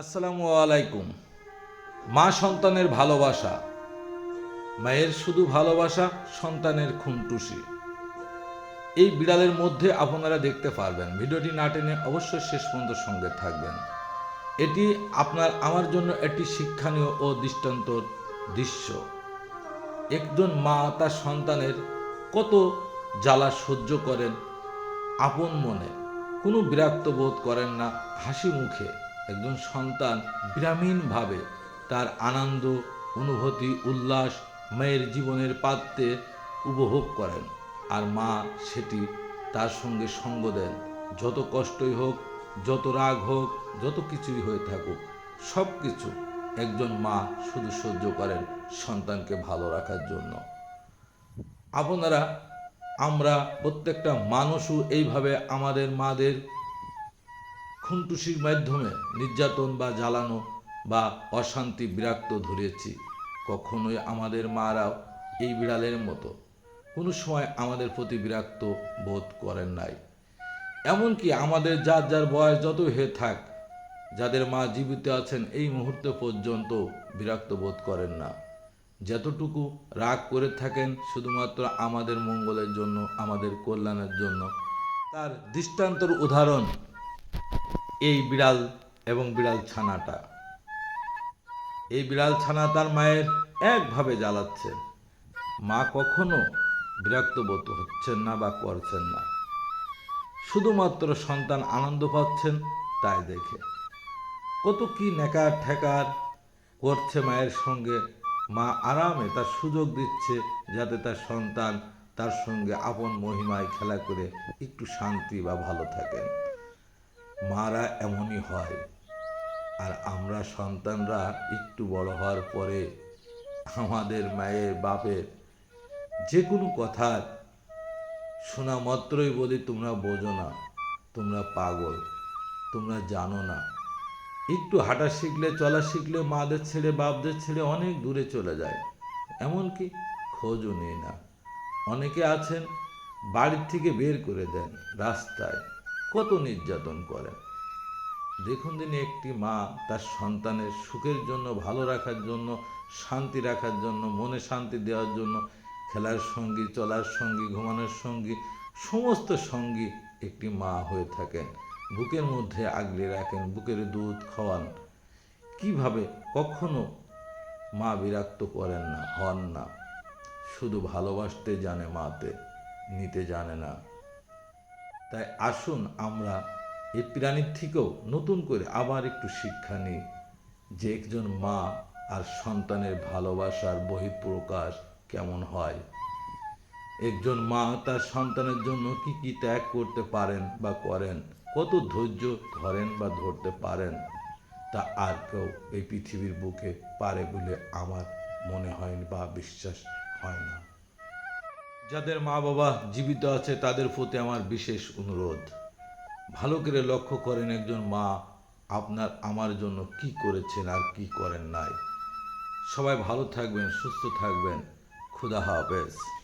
আসসালামু আলাইকুম। মা সন্তানের ভালোবাসা। মায়ের শুধু ভালোবাসা, সন্তানের খুনটুসি। এই বিড়ালের মধ্যে আপনারা দেখতে পারবেন। ভিডিওটি না টেনে অবশ্যই শেষ পর্যন্ত সঙ্গে থাকবেন। এটি আপনার, আমার জন্য একটি শিক্ষণীয় ও দৃষ্টান্তর দৃশ্য। একজন মা তার সন্তানের কত জ্বালা সহ্য করেন, আপন মনে। কোনো বিরক্ত বোধ করেন না, হাসি মুখে। একজন সন্তান গ্রামীণভাবে তার আনন্দ, অনুভূতি, উল্লাস, মায়ের জীবনের পাত্রে উপভোগ করেন। আর মা সেটি তার সঙ্গে সঙ্গ দেন। যত কষ্টই হোক, যত রাগ হোক, যত কিছুই হয়ে থাকুক সব কিছু একজন মা শুধু সহ্য করেন সন্তানকে ভালো রাখার জন্য। আপনারা, আমরা প্রত্যেকটা মানুষও এইভাবে আমাদের মাদের খুনটুসির মাধ্যমে নির্যাতন বা জ্বালানো বা অশান্তি বিরক্ত ধরেছি। কখনোই আমাদের মারাও এই বিড়ালের মতো। কোনো সময় আমাদের প্রতি বিরক্ত বোধ করেন নাই। এমনকি আমাদের যার যার বয়স যত হয়ে থাক, যাদের মা জীবিত আছেন এই মুহূর্ত পর্যন্ত বিরক্ত বোধ করেন না। যতটুকু রাগ করে থাকেন শুধুমাত্র আমাদের মঙ্গলের জন্য, আমাদের কল্যাণের জন্য। তার দৃষ্টান্তর উদাহরণ এই বিড়াল এবং বিড়াল ছানাটা। এই বিড়াল ছানা তার মায়ের একভাবে জ্বালাচ্ছে। মা কখনো বিরক্ত বোধ হচ্ছেন না বা করছেন না। শুধুমাত্র সন্তান আনন্দ পাচ্ছেন তাই দেখে। কত কি নেকার ঠেকার করছে মায়ের সঙ্গে। মা আরামে তার সুযোগ দিচ্ছে যাতে তার সন্তান তার সঙ্গে আপন মহিমায় খেলা করে একটু শান্তি বা ভালো থাকেন। মারা এমনই হয়। আর আমরা সন্তানরা একটু বড় হওয়ার পরে আমাদের মায়ের বাপের যে কোনো কথার শোনা মাত্রই বলি, তোমরা বোঝো না, তোমরা পাগল, তোমরা জানো না। একটু হাঁটা শিখলে, চলা শিখলে মাদের ছেড়ে, বাপদের ছেড়ে অনেক দূরে চলে যায়। এমনকি খোঁজও নেই না। অনেকে আছেন বাড়ির থেকে বের করে দেন রাস্তায়। কত নির্যাতন করেন? দেখুন দিনে একটি মা, তার সন্তানের সুখের জন্য, ভালো রাখার জন্য, শান্তি রাখার জন্য, মনে শান্তি দেওয়ার জন্য, খেলার সঙ্গী, চলার সঙ্গী, ঘুমানোর সঙ্গী, সমস্ত সঙ্গী একটি মা হয়ে থাকেন। বুকের মধ্যে আগলে রাখেন, বুকের দুধ খাওয়ান। কীভাবে? কখনো মা বিরক্ত করেন না, হন না। শুধু ভালোবাসতে জানে মাতে, নিতে জানে না। তাই আসুন আমরা এই প্রাণীর থেকেও নতুন করে আবার একটু শিক্ষা নিই যে একজন মা আর সন্তানের ভালোবাসার বহিঃপ্রকাশ কেমন হয়? একজন মা তার সন্তানের জন্য কি কি ত্যাগ করতে পারেন বা করেন? কত ধৈর্য ধরেন বা ধরতে পারেন? তা আর কেউ এই পৃথিবীর বুকে পারে বলে আমার মনে হয় বা বিশ্বাস হয় না। যাদের মা বাবা জীবিত আছে, তাদের প্রতি আমার বিশেষ অনুরোধ। ভালো করে লক্ষ্য করেন একজন মা, আপনার আমার জন্য কি করেছেন আর কি করেন নাই। সবাই ভালো থাকবেন, সুস্থ থাকবেন। খুদা হাফেজ।